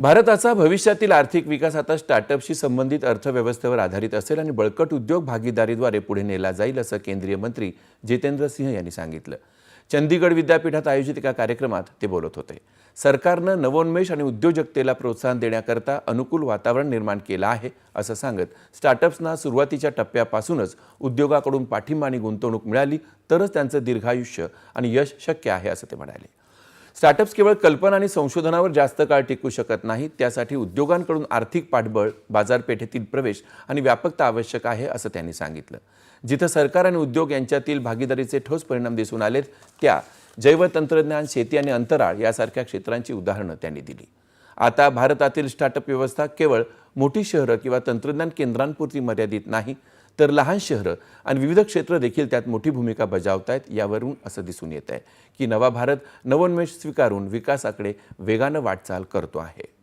भारताचा भविष्यातील आर्थिक विकास आता स्टार्टअपशी संबंधित अर्थव्यवस्थेवर आधारित असेल आणि बळकट उद्योग भागीदारीद्वारे पुढे नेला जाईल असं केंद्रीय मंत्री जितेंद्र सिंह यांनी सांगितलं. चंदीगड विद्यापीठात आयोजित एका कार्यक्रमात ते बोलत होते. सरकारनं नवोन्मेष आणि उद्योजकतेला प्रोत्साहन देण्याकरता अनुकूल वातावरण निर्माण केलं आहे असं सांगत स्टार्टअप्सना सुरुवातीच्या टप्प्यापासूनच उद्योगाकडून पाठिंबा आणि गुंतवणूक मिळाली तरच त्यांचं दीर्घायुष्य आणि यश शक्य आहे असं ते म्हणाले. स्टार्टअप्स केवळ कल्पना आणि संशोधनावर जास्त काळ टिकू शकत नाहीत त्यासाठी उद्योगांकडून आर्थिक पाठबळ बाजारपेठेतील प्रवेश आणि व्यापकता आवश्यक आहे असं त्यांनी सांगितलं. जिथं सरकार आणि उद्योग यांच्यातील भागीदारीचे ठोस परिणाम दिसून आलेत त्या जैवतंत्रज्ञान शेती आणि अंतराळ यासारख्या क्षेत्रांची उदाहरणं त्यांनी दिली. आता भारतातील स्टार्टअप व्यवस्था केवळ मोठी शहरं किंवा तंत्रज्ञान केंद्रांपुरती मर्यादित नाही तर लहान शहरं आणि विविध क्षेत्र देखील त्यात मोठी भूमिका बजावत आहेत यावरून असं दिसून येत आहे की नवा भारत नवोन्मेष स्वीकारून विकासाकडे वेगानं वाटचाल करतो आहे.